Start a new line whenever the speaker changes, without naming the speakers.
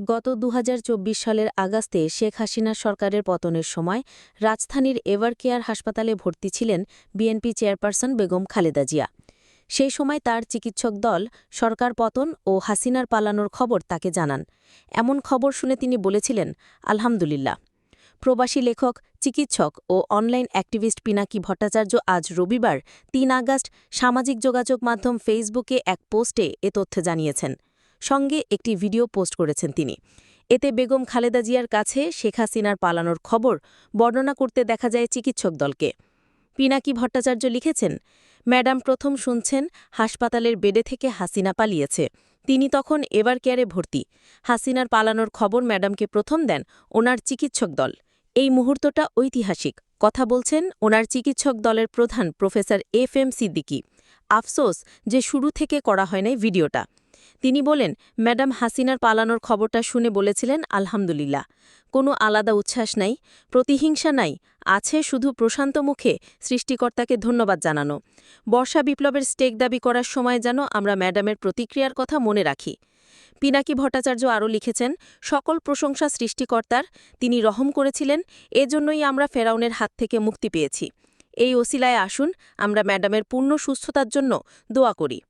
গত দু হাজার চব্বিশ সালের আগস্টে শেখ হাসিনা সরকারের পতনের সময় রাজধানীর এভারকেয়ার হাসপাতালে ভর্তি ছিলেন বিএনপি চেয়ারপারসন বেগম খালেদা জিয়া। সেই সময় তার চিকিৎসক দল সরকার পতন ও হাসিনার পালানোর খবর তাকে জানান। এমন খবর শুনে তিনি বলেছিলেন, আলহামদুলিল্লাহ। প্রবাসী লেখক, চিকিৎসক ও অনলাইন অ্যাক্টিভিস্ট পিনাকি ভট্টাচার্য আজ রবিবার তিন আগস্ট সামাজিক যোগাযোগ মাধ্যম ফেসবুকে এক পোস্টে এ তথ্য জানিয়েছেন। সঙ্গে একটি ভিডিও পোস্ট করেছেন তিনি। এতে বেগম খালেদা জিয়ার কাছে শেখ হাসিনার পালানোর খবর বর্ণনা করতে দেখা যায় চিকিৎসক দলকে। পিনাকি ভট্টাচার্য লিখেছেন, ম্যাডাম প্রথম শুনছেন, হাসপাতালের বেডে থেকে হাসিনা পালিয়েছে। তিনি তখন এবার কেয়ারে ভর্তি। হাসিনার পালানোর খবর ম্যাডামকে প্রথম দেন ওনার চিকিৎসক দল। এই মুহূর্তটা ঐতিহাসিক। কথা বলছেন ওনার চিকিৎসক দলের প্রধান প্রফেসর এফ এম সিদ্দিকি। আফসোস যে শুরু থেকে করা হয় নাই ভিডিওটা। তিনি বলেন, ম্যাডাম হাসিনার পালানোর খবরটা শুনে বলেছিলেন, আলহামদুলিল্লাহ। কোনো আলাদা উচ্ছ্বাস নাই, প্রতিহিংসা নাই, আছে শুধু প্রশান্ত মুখে সৃষ্টিকর্তাকে ধন্যবাদ জানানো। বর্ষা বিপ্লবের স্টেক দাবি করার সময় যেন আমরা ম্যাডামের প্রতিক্রিয়ার কথা মনে রাখি। পিনাকি ভট্টাচার্য আরও লিখেছেন, সকল প্রশংসা সৃষ্টিকর্তার, তিনি রহম করেছিলেন, এজন্যই আমরা ফেরাউনের হাত থেকে মুক্তি পেয়েছি। এই ওসিলায় আসুন, আমরা ম্যাডামের পূর্ণ সুস্থতার জন্য দোয়া করি।